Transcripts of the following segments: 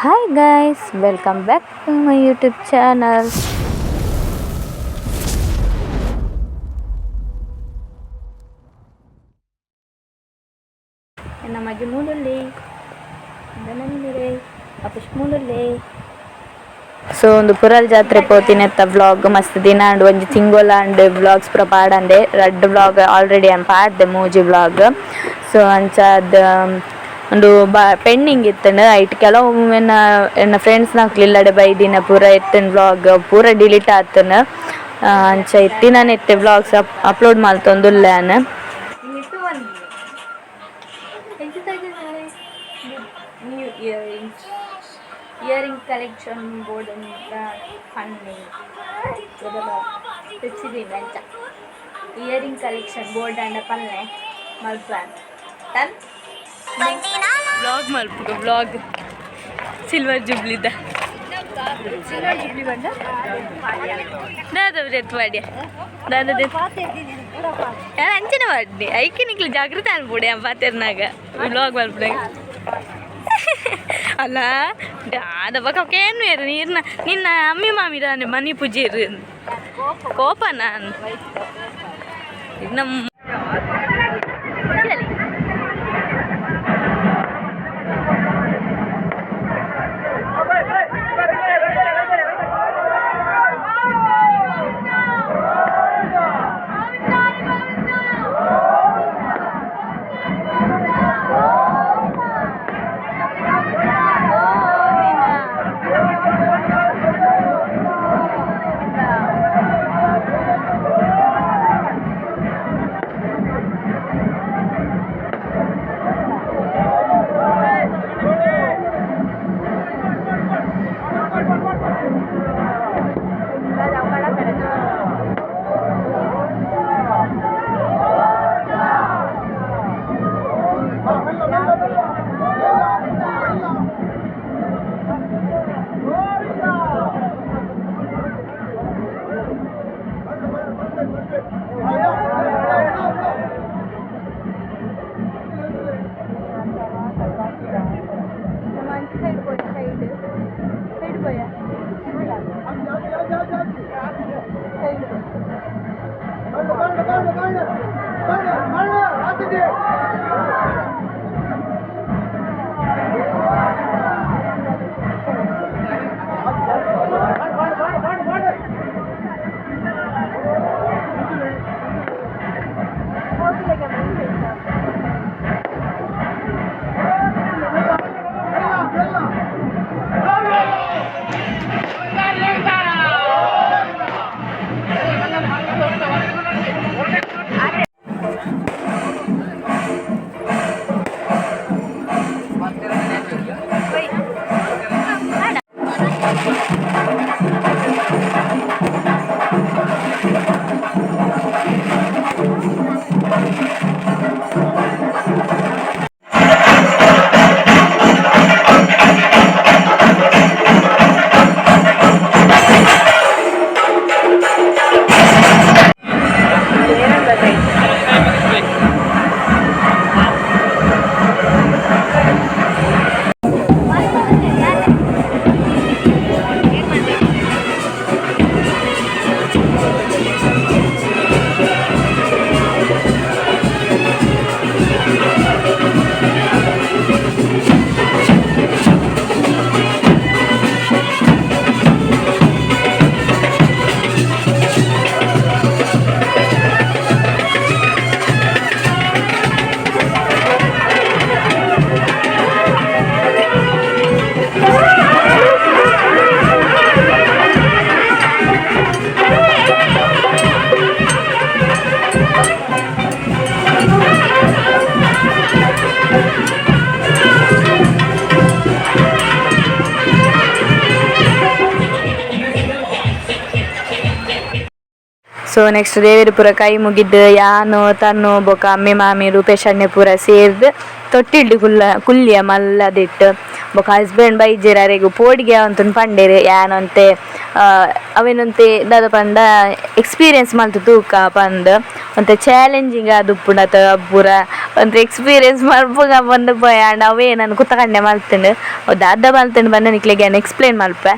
Hi guys welcome back to my YouTube channel ನಮಗೆ ಮೂಲಲ್ಲಿ ಅಪುಷ್ ಮೂಲಲ್ಲಿ so ಒಂದು ಪುರಲ್ ಜಾತ್ರೆ ಪೋತಿನ ಎತ್ತ ವ್ಲಾಗ್ ಮಸ್ತ್ ದಿನ ಅಂಡ್ ಒಂಜಿ ತಿಂಗೋಲ ಅಂಡ್ ವ್ಲಾಗ್ಸ್ ಪೂರ ಪಾಡಂದೆ ರಡ್ಡ್ ವ್ಲಾಗ್ ಆಲ್ರೆಡಿ ಆನ್ ಪಾಡ್ದೆ ಮೂಜಿ ವ್ಲಾಗ್ ಸೊ ಅಂಚ ಅದ್ ಒಂದು ಬಾ ಪೆಂಡಿಂಗ್ ಇತ್ತಂಡ್ ಐಟ್. ಕೆಲವೊಮ್ಮೆ ಎನ್ನ ಬೈ ಬೈದಿನ ಪೂರ ಎತ್ತಿನ ವ್ಲಾಗ್ ಪೂರ ಡಿಲೀಟ್ ಆತನ ಅಂಚ ಇತ್ತಿ ನಾನು ಎತ್ತೆ vlogs up upload earrings earring collection board fund ತೆಚ್ಚಿದ್ದೀನಿ ಅಂಚ ಇಯರಿಂಗ್ ಕಲೆಕ್ಷನ್ ಬೋರ್ಡ್ ಅಂಡ ಪಲ್ಲೆ ಮಲ್ಪ ಟನ್ ಬ್ಲಾಗ್ ಮಲ್ಪುಗ ಬ್ಲಾಗ್ ಸಿಲ್ವರ್ ಜುಬ್ಲಿದ ಸಿಲ್ವರ್ ಜುಬ್ಲಿ ಬಂದ ದಾದ ಎತ್ತು ಮಾಡ್ಯ ದಾದ ಯಾರು ಅಂಚನೆ ಮಾಡಿ ಐಕೆ ನಿಕ್ಲು ಜಾಗೃತಿ ಅನ್ಬಿಡಿ ಆ ಪಾತೆರ್ನಾಗ ಬ್ಲಾಗ್ ಮಲ್ಪನಾಗ ಅಲ್ಲ ಅದ ಬಕ್ಕ ಏನು ಇರು, ನೀರ್ನ ನಿನ್ನ ಅಮ್ಮಿ ಮಾಮಿ ಮನೆ ಪೂಜೆ ಇರು. ಕೋಪ ನಾನು ನಮ್ಮ ಸೊ ನೆಕ್ಸ್ಟ್ ದೇವೇರು ಪೂರ ಕೈ ಮುಗಿದ್ದು ಯಾನು ತನ್ನು ಬೊಕ ಅಮ್ಮಿ ಮಾಮಿ ರೂಪೇಶ್ ಅಣ್ಣೆ ಪೂರ ಸೇರ್ದು ತೊಟ್ಟಿಡ್ಡು ಕುಲ್ಲ ಕುಲ್ಲಿಯ ಮಲ್ಲದಿಟ್ಟು ಬೊಕ ಹಸ್ಬೆಂಡ್ ಬೈಜೆರರೆಗು ಪೋಡಿಗೆ ಅಂತನ್ ಪಂಡೇರಿ ಯಾನಂತೆ ಅವೇನಂತೆ ದಾದ ಪಂಡ ಎಕ್ಸ್ಪೀರಿಯನ್ಸ್ ಮಲ್ತು ತೂಕ ಪಂದ್ ಅಂತ ಚಾಲೆಂಜಿಂಗ್ ಅದು ಉಪ್ಪುಂಡತ ಪೂರ ಅಂತ ಎಕ್ಸ್ಪೀರಿಯನ್ಸ್ ಮಲ್ಪುಗ ಬಂದು ಅಂಡ್ ಅವೇ ನಾನು ಕುತ್ತಕಂಡೆ ಮಲ್ತುಂಡು ಅವು ದಾದ ಮಲ್ತುಂಡು ಬಂದ ನಿಕ್ಲೆಗೆ ಎಕ್ಸ್ಪ್ಲೇನ್ ಮಲ್ಪೆ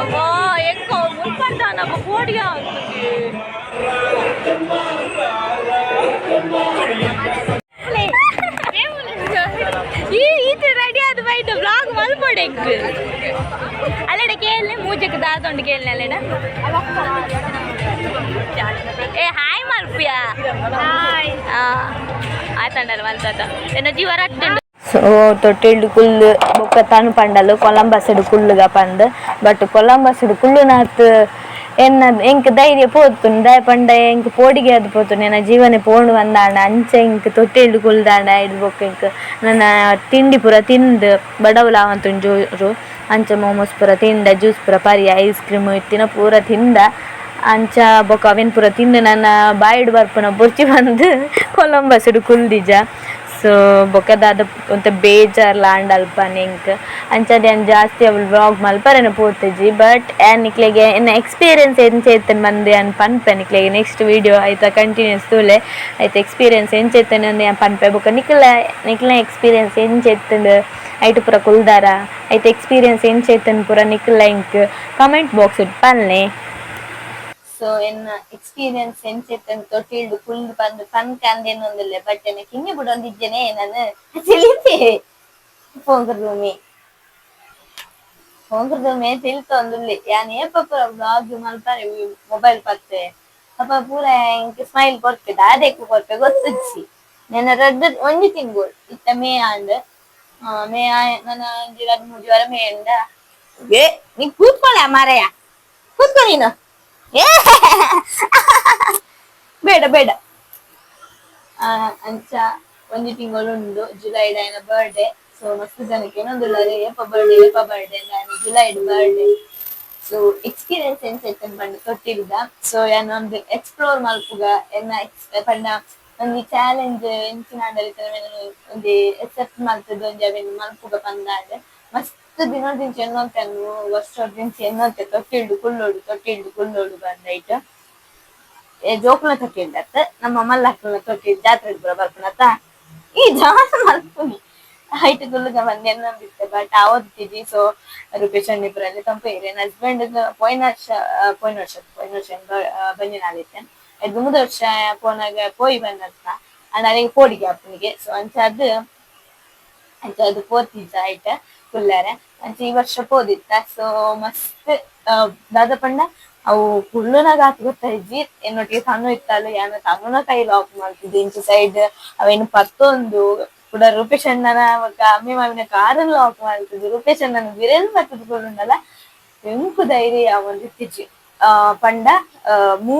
అబ్బా ఎక్కువ ముప్పంటాను అబ్బా కోడిగా ಈ ಈತ ರೆಡಿ ಆದ ಬೈಟ್ ಬ್ಲಾಗ್ ಮಲ್ಪೊಡೆಕ್ ಅಲ್ಲಡ ಕೇಳಲೆ ಮೂಜಕ್ಕೆ ದಾತೊಂಡು ಕೇಳಲೆ ಅಲ್ಲಡ ಏ ಹಾಯ್ ಮಲ್ಪಿಯಾ ಹಾಯ್ ಆತಂಡಲ್ಲ ಮಲ್ತಾತ ಎನ್ನ ಜೀವ ರಟ್ಟುಂಡು ಸೊ ತೊಟ್ಟಿಲ್ಡು ಕುಲ್ಲು ಬೊಕ್ಕ ತನು ಪಂಡಲು ಕೊಲಂಬಸಡು ಕುಲ್ಲುಗ ಪಂದ್. ಬಟ್ ಕೊಲಂಬಸಡು ಕುಲ್ಲು ನಾತ್ ಎನ್ನ ಎಂಕ್ ಧೈರ್ಯ ಪೋತುನ್ ದಾಯ ಪಂಡ ಎಂಕ್ ಪೋಡಿಗೆ ಅದು ಪೋತುನ್. ಎನ್ನ ಜೀವನ ಪೋಂಡು ಬಂದಾಂಡ ಅಂಚ ಎಂಕ್ ತೊಟ್ಟಿಲ್ಡು ಕುಲ್ದಾಂಡ ಇಡ್ ಬೊಕ್ಕ ಎಂಕ್. ನನ್ನ ತಿಂಡಿ ಪೂರ ತಿಂದು, ಬಡವಲ ಅವಂತುನ್ ಜೋರು. ಅಂಚ ಮೋಮೋಸ್ ಪೂರ ತಿಂದ, ಜ್ಯೂಸ್ ಪೂರ ಪರಿ ಐಸ್ ಕ್ರೀಮ್ ಇತ್ತಿನ ಪೂರ ತಿಂದ. ಅಂಚ ಬೊಕ ಅವೆನ್ ಪೂರ ತಿಂದು, ನನ್ನ ಬಾಯಿಡ್ ಬರ್ಪುನ ಬೊರ್ಚಿ ಬಂದು. ಕೊಲಂಬಸಡು ಕುಲ್ದಿಜ ಸೊ ಬೊಕದಾದ ಒಂತ ಬೇಜಾರ್, ಲಾಂಡ್ ಅಲ್ಪ ನಿಂಕ್ ಅಂಚನೆ ಏನು ಜಾಸ್ತಿ ಅವಳು ವ್ಲಾಗ್ ಮಲ್ಪರೆನ ಪೂರ್ತಿಜಿ ಬಟ್ ಏನು ನಿಕ್ಲೆಗೆ ಎನ್ನ ಎಕ್ಸ್ಪೀರಿಯನ್ಸ್ ಏನು ಚೇತನ್ ಬಂದು ಏನು ಪನ್ಪೆ ನಿಕ್ಲೆಗೆ ನೆಕ್ಸ್ಟ್ ವೀಡಿಯೋ ಆಯ್ತಾ ಕಂಟಿನ್ಯೂಸ್ ತೂಲೆ. ಆಯ್ತು ಎಕ್ಸ್ಪೀರಿಯನ್ಸ್ ಏನು ಚೇತನ್ ಅಂದು ಏನು ಪನ್ಪೆ ಬೊಕ ನಿಕ್ಲ ನಿಕ್ಲ ಎಕ್ಸ್ಪೀರಿಯನ್ಸ್ ಏನು ಚೇತಂಡ್ ಐಟು ಪೂರ ಕುಲ್ದಾರ. ಆಯ್ತು ಎಕ್ಸ್ಪೀರಿಯನ್ಸ್ ಏನು ಚೇತನ್ ಪೂರ ನಿಕ್ಲ ಇಂಕ್? ಕಮೆಂಟ್ ಬಾಕ್ಸ್ ಇಟ್ಟು ಪನ್ಲೆ ಸೊ ಎನ್ನ ಎಕ್ಸ್ಪೀರಿಯನ್ಸ್ ಎಂಚೆತ್ತನ್ ತೊಟ್ಟಿಲ್ಡು ಫುಲ್ ಬಂದು ಫನ್ ಕಾಂದೇನೊಂದಿಲ್ಲ ಬಟ್ ಎನ್ನ ಕಿಂಗಿ ಬಿಡೊಂದಿದ್ದೇನೆ ನಾನು ತಿಳಿತೆ ಪೋಂಗ್ರೂಮಿ ಪೋಂಗ್ರೂಮಿ ತಿಳಿತೊಂದುಲ್ಲೆ ಯಾನ್ ಏಪ ಪೂರ ಬ್ಲಾಗ್ ಮಲ್ಪನೆ ಮೊಬೈಲ್ ಪತ್ತೆ ಅಪ್ಪ ಪೂರ ಇಂಕ್ ಸ್ಮೈಲ್ ಕೊರ್ಪೆ ದಾದೆಕು ಕೊರ್ಪೆ ಗೊತ್ತುಚ್ಚಿ ನನ್ನ ರಡ್ಡ ಒಂಜಿ ತಿಂಗಳು ಇತ್ತ ಮೇ ಆಂಡ್ ಮೇ ಆಯ್ ನನ್ನ ಒಂಜಿ ರಡ್ ಮೂಜಿ ವಾರ ಮೇ ಅಂಡ ಏ ನೀ ಕೂತ್ಕೊಳ್ಳ ಮಾರಯ್ಯ ಕೂತ್ಕೊ ನೀನು ಏ ಬೇಡ ಬೇಡ. ಅಂಚ ಒಂಜಿ ತಿಂಗಳು ಜುಲೈ ಐನ ಬರ್ಡೇ ಸೊ ಮಸ್ತ್ ಜನಕ್ಕೆ ಏನೊಂದುಲ್ಲರೆ ಏಪ birthday ಏಪ birthday July birthday so experience ಏನ್ ಸೆಟ್ಟನ್ ಪಂಡ ತೊಟ್ಟಿಲ್ದ ಸೊ ಯಾನು ಒಂದು ಎಕ್ಸ್ಪ್ಲೋರ್ ಮಲ್ಪುಗ ಎನ್ನ ಎಕ್ಸ್ ಪಂಡ ಒಂಜಿ ಚಾಲೆಂಜ್ ಎಂಚಿನ ಒಂಜಿ ಎಕ್ಸೆಪ್ಟ್ ಮಲ್ತದ ಒಂಜಿ ಅವೆನ್ ಮಲ್ಪುಗ ಪಂದಾಂಡ್ ಮಸ್ತ್ ದಿನದಿಂಚ ಎನ್ನೊಂತೆನು ವರ್ಷದಿಂಚ ಎನ್ನೊಂತೆ ತೊಟ್ಟಿಲ್ಡು ಕುಲ್ಲೋಡು ತೊಟ್ಟಿಲ್ಡು ಕುಲ್ಲೋಡು ಏ, ಜೋಕುಲ ತೊಟ್ಟಿಲ್ದತ್ತ ನಮ್ಮ ಮಲ್ಲಕ್ಕನ ತೊಟ್ಟಿಲ್ ಜಾತ್ರೆ ಬರ್ಪುನತ್ತ ಈ ಜಾಸ್ತಿ ಮಲ್ಪುನಿ. ಹೈಟ್ ಗುಲ್ಲುಗ ಬಂದು ಎನ್ನೊಂದಿತ್ತೆ ಬಟ್ ಆವತ್ತಿದ್ದಿ ಸೊ ರೂಪೇಶ್ ಪುರಲ್ಲಿ ಕಂಪೇರಿ ನನ್ನ ಹಸ್ಬೆಂಡ್ ಪೋಯ್ನ ವರ್ಷ ಪೋಯ್ನ ವರ್ಷ ಪೋಯ್ನ ವರ್ಷ ಬಂಜಿನಾಲಿತ್ತೆ ಅದು ಮುಂದ ವರ್ಷ ಪೋನಾಗ ಪೋಯಿ ಬಂದತ್ತ. ನನಗೆ ಪೋಡಿಗೆ ಅಪ್ಪನಿಗೆ ಸೊ ಅಂಚ ಅಂಚಾದ ಅದು ಪೋತಿದ್ದ ಆಯ್ತ. ಕುಲ್ಲಾರೆ ಅಂಚಿ ಈ ವರ್ಷ ಪೋದಿತ್ತ ಸೊ ಮಸ್ತ್ ದಾದ ಪಂಡ, ಅವು ಕುಳ್ಳುನಾಗ ಆತ್ ಗೊತ್ತಾಯ್ಜಿ ಎನ್ನೊಟ್ಟಿಗೆ ಸಣ್ಣ ಇತ್ತಲ್ಲ ಯಾನ ತಮ್ಮನ ಕೈ ಲಾಕ್ ಮಾಡ್ತಿದ್ದೆ, ಇಂಚು ಸೈಡ್ ಅವೇನು ಪತ್ತೊಂದು, ಕೂಡ ರೂಪೇಶ್ ಅಣ್ಣನ ಅಮ್ಮಿ ಮಾವಿನ ಕಾರನ್ನು ಲಾಕ್ ಮಾಡ್ತಿದ್ದೆ. ರೂಪೇಶ್ ಅಣ್ಣನ ಬಿರೇನ್ ಪತ್ತದ್ಕೊಳ್ಳುಂಡಲ್ಲ ಎಂಕು ಧೈರ್ಯ ಒಂದು ಇತ್ತಿಜ್ಜಿ. ಆ, ಪಂಡ ಮೂ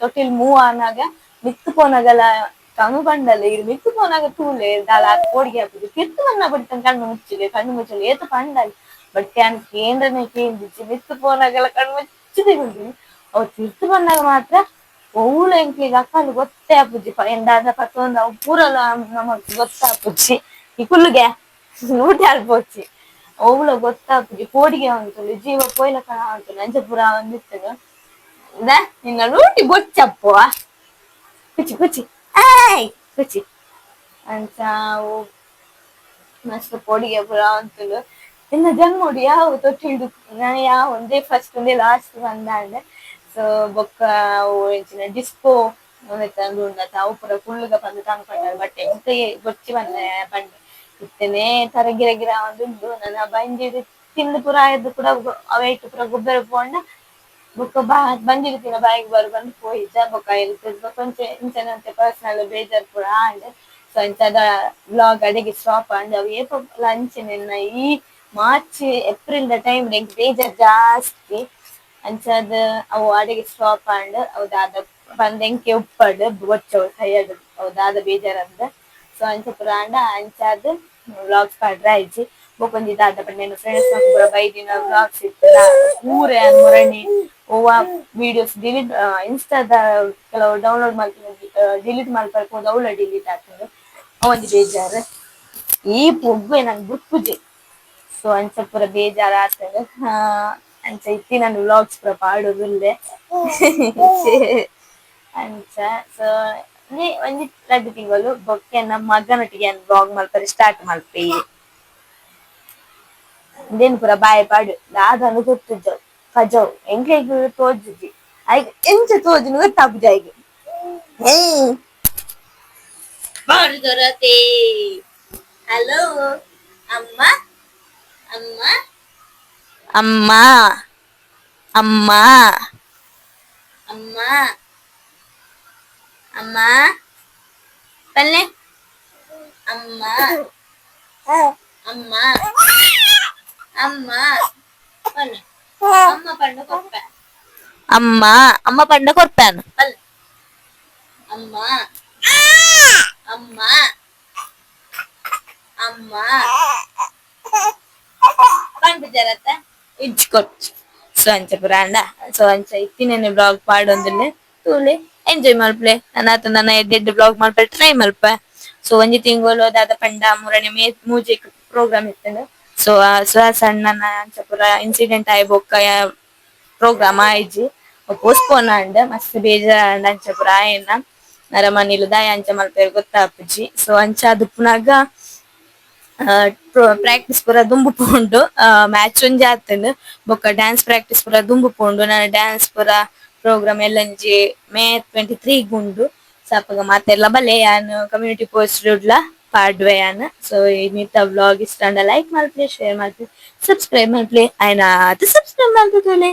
ತೊಟ್ಟಿಲ್ ಮೂ ಆನಾಗ ಮಿತ್ತು ಪೋನಾಗಲ ಕಣ್ಣು ಪಂಡಲ್ಲ ಇದು ಮಿತ್ತು ಪೋನಾಗ ತೂಲೆ ದಾಲ ಕೋಡಿಗೆ ಹಾಕುದು ಕಿತ್ತು ಮನ್ನ ಬಿಡ್ತಾನೆ ಕಣ್ಣು ಮುಚ್ಚಿದೆ ಕಣ್ಣು ಮುಚ್ಚಲಿ ಏತ ಪಂಡಲ್ಲ ಬಟ್ ಕ್ಯಾನ್ ಕೇಂದ್ರನೇ ಕೇಂದ್ರಿಸಿ ಮಿತ್ತು ಪೋನಾಗೆಲ್ಲ ಕಣ್ಣು ಮುಚ್ಚಿದೆ ಬಿಡ್ತೀನಿ ಅವ್ ತಿರ್ತು ಬಂದಾಗ ಮಾತ್ರ ಒವ್ಳು ಎಂಕ್ಲಿಗೆ ಅಕ್ಕಲು ಗೊತ್ತೇ ಆಪುಜಿ ಎಂದಾದ ಪತ್ತೊಂದು ಅವು ಪೂರಲ್ಲ ನಮಗ್ ಗೊತ್ತಾಪುಜಿ ಈ ಕುಲ್ಲುಗೆ ಊಟ ಅಲ್ಪೋಚಿ ಒವ್ಳು ಗೊತ್ತಾಪುಜಿ ಕೋಡಿಗೆ ಅಂತಲ್ಲಿ ಜೀವ ಪೋಯ್ಲ ಕಣ ಅಂತ ನಂಜಪುರ ಒಂದಿರ್ತದೆ ಇದ ನಿನ್ನ ಲೂಟಿ ಬೊಚ್ಚಪ್ಪು ಕುಚಿ ಕುಚಿ ಆಯ್ ಕುಚಿ ಅಂತ ಅವು ಮಸ್ತ್ ಪೊಡಿಗೆ ಪುರ ಅಂತಲು ಇನ್ನ ಜನ್ಮೋಡಿ ಯಾವ ತೊಟ್ಟಿಲ್ಡು ನಾನು ಯಾವ ಒಂದೇ ಫಸ್ಟ್ ಒಂದೇ ಲಾಸ್ಟ್ ಬಂದಾಂಡೆ ಸೊ ಬೊಕ್ಕ ಅವು ಎಂಚಿನ ಡಿಸ್ಕೋ ಒಂದೇ ತಂದು ಉಂಡತ ಅವು ಪುರ ಕುಳ್ಳುಗ ಬಂದು ತಂದ್ಕೊಂಡ ಬಟ್ ಎಂತ ಗೊಚ್ಚಿ ಬಂದ ಬಂಡೆ ಇತ್ತನೇ ತರ ಗಿರ ಗಿರ ಒಂದುಂಡು ನನ್ನ ಬಂಜಿ ತಿಂದು ಪುರ ಆಯ್ದು ಕೂಡ ಅವೈಟ್ ಪುರ ಗೊಬ್ಬರ ಪೋಂಡ ಬೊಕ್ಕ ಬಾ ಬಂದಿರ್ತೀನ ಬಾಯಿಗೆ ಬರು ಬಂದು ಪೋಯಿಜ ಬೊಕ್ಕ ಇರ್ತದೆ ಕೊಂಚ ಇಂಚನಂತೆ ಪರ್ಸನಲ್ ಬೇಜಾರ್ ಪೂರ ಆಂಡ್ ಸೊ ಇಂಥದ ಬ್ಲಾಗ್ ಅಡಿಗೆ ಸ್ಟಾಪ್ ಅಂಡ್ ಅವು ಏಪ ಲಂಚ್ ನಿನ್ನ ಈ ಮಾರ್ಚ್ ಏಪ್ರಿಲ್ ದ ಟೈಮ್ ನೆಂಕ್ ಬೇಜಾರ್ ಜಾಸ್ತಿ ಅಂಚದ ಅವು ಅಡಿಗೆ ಸ್ಟಾಪ್ ಅಂಡ್ ಅವದಾದ ಬಂದೆಂಕೆ ಉಪ್ಪಡ್ ಬೊಚ್ಚವು ಕೈಯಡ್ ಅವದಾದ ಬೇಜಾರ್ ಅಂದ ಸೊ ಅಂಚ ಪುರ ಅಂಡ ಅಂಚಾದ್ ಬ್ಲಾಗ್ ಪಾಡ್ರೆ ಆಯ್ಚಿ ಬೊಕೊಂಜಿ ದಾದ ಪಂಡ ಫ್ರೆಂಡ್ಸ್ ಪೂರ ಬೈದಿನ ವ್ಲಾಗ್ಸ್ ಇತ್ತು ಪೂರ ಮೊರಣಿ. ಓವ ವಿಡಿಯೋಸ್ ಡಿಲೀಟ್ ಇನ್ಸ್ಟಾದ ಕೆಲವು ಡೌನ್ಲೋಡ್ ಮಾಡ್ಕೊಂಡು ಡಿಲೀಟ್ ಮಾಡ್ಬೇಕು ಅವಳ ಡಿಲೀಟ್ ಆಗ್ತದೆ ಅವೊಂದು ಬೇಜಾರು. ಈ ಪೊಗ್ಗು ನಂಗೆ ಬುಕ್ಕುಜಿ ಸೊ ಅಂಚ ಪೂರ ಬೇಜಾರ್ ಆಗ್ತದೆ. ಹಾ ಅಂಚ ಇತ್ತಿ ನಾನು ವ್ಲಾಗ್ಸ್ ಪೂರ ಪಾಡೋದುಲ್ಲೆ ಅಂಚ ಸೊ ನೀ ರಡ್ಡು ತಿಂಗಳು ಬೊಕ್ಕೆ ನಮ್ಮ ಮಗನೊಟ್ಟಿಗೆ ವ್ಲಾಗ್ ಮಾಡ್ತಾರೆ ಸ್ಟಾರ್ಟ್ ಮಲ್ಪಿ ಇಂದೇನು ಪೂರ ಬಾಯ್ ಪಾಡು ದಾದನು ಗೊತ್ತುಜವು ಕಜವು ಎಂಕ್ಲೆಗ್ ತೋಜುಜಿ ಐಗ್ ಎಂಚ ತೋಜುನು ಗೊತ್ತಾಪುಜಿ ಐಗ್ ಹ್ಮ್ ದೊರತೆ ಹಲೋ ಅಮ್ಮ ಅಮ್ಮ ಅಮ್ಮ ಅಮ್ಮ ಅಮ್ಮ ಅಮ್ಮ ಪಲ್ಲೆ ಅಮ್ಮ ಅಮ್ಮ ಅಮ್ಮ. అమ్మ ಅಮ್ಮ ಪಂಡು ಕೊಪ್ಪ ಅಮ್ಮ ಅಮ್ಮ ಕೊರ್ಪಾನು ಪಲ್ಲೆ ಅಮ್ಮ. ಅಮ್ಮ. ಅಮ್ಮ. ಪಂಡು ಜರತ್ತ ಇಜ್ಕೊಟ್ ಸೊ ಅಂಚ ಪುರಾಂಡ ಸೊ ಅಂಚ ಇತ್ತಿನೇನೆ ಬ್ಲಾಗ್ ಪಾಡೊಂದುಲ್ಲೆ ತೂಲೆ. ಎಂಜಾಯ್ ಮಲ್ಪ್ಲೆ ನನ್ನ ಆತ ನನ್ನ ಎಡ್ಡೆ ಎಡ್ಡೆ ಬ್ಲಾಗ್ ಮಲ್ಪೆ ಟ್ರೈ ಮಲ್ಪ ಸೊ ಒಂಜಿ ತಿಂಗಳು ದಾದ ಪಂಡ ಮೂರನೇ ಮೇ ಮೂಜಿಕ್ ಪ್ರೋಗ್ರಾಮ್ ಇತ್ತಂಡು ಸೊ ಸೊ ಸಣ್ಣ ಅಂಚ ಪೂರ ಇನ್ಸಿಡೆಂಟ್ ಆಯ್ ಬೊಕ್ಕ ಪ್ರೋಗ್ರಾಮ್ ಆಯ್ಜಿ. ಪೋಸ್ಟ್ಪೋನ್ ಆಂಡ್, ಮಸ್ತ್ ಬೇಜಾರ್ ಅಂಚ ಪೂರ ಆಯ್ನ ನರ ಮನಿಲು ದಾಯ ಅಂಚ ಮಲ್ಪೇರ್ ಗೊತ್ತಾಪುಜಿ ಸೊ ಅಂಚ ಆ ಪುನಗ ಪ್ರಾಕ್ಟೀಸ್ ಪೂರ ದುಂಬು ಪೋಂಡು. ಮ್ಯಾಚ್ ಒಂಜಿ ಆತಂಡ್ ಬೊಕ್ಕ ಡ್ಯಾನ್ಸ್ ಪ್ರಾಕ್ಟೀಸ್ ಪೂರ ದುಂಬು ಪೋಂಡು. ನಾನು ಡ್ಯಾನ್ಸ್ ಪೂರ ಪ್ರೋಗ್ರಾಮ್ ಎಲ್ಲಂಜಿ ಮೇ ಟ್ವೆಂಟಿ ತ್ರೀ ಗುಂಡು ಸಾಪಗ ಮಾತೆಲ್ಲ ಬಲೆ ಯಾನು ಕಮ್ಯುನಿಟಿ ಪೋಸ್ಟ್ ಉಡ್ಲ ಪಾಡ್ವೆ ಯಾನ್ ಸೊ ಈ ಮಿತ್ತ ವ್ಲಾಗ್ ಇಷ್ಟ ಲೈಕ್ ಮಲ್ಪ್ಲೆ ಶೇರ್ ಮಲ್ಪ್ಲೆ ಸಬ್ಸ್ಕ್ರೈಬ್ ಮಲ್ಪ್ಲೆ ಆಯ್ನ ಸಬ್ಸ್ಕ್ರೈಬ್ ಮಲ್ಪೆ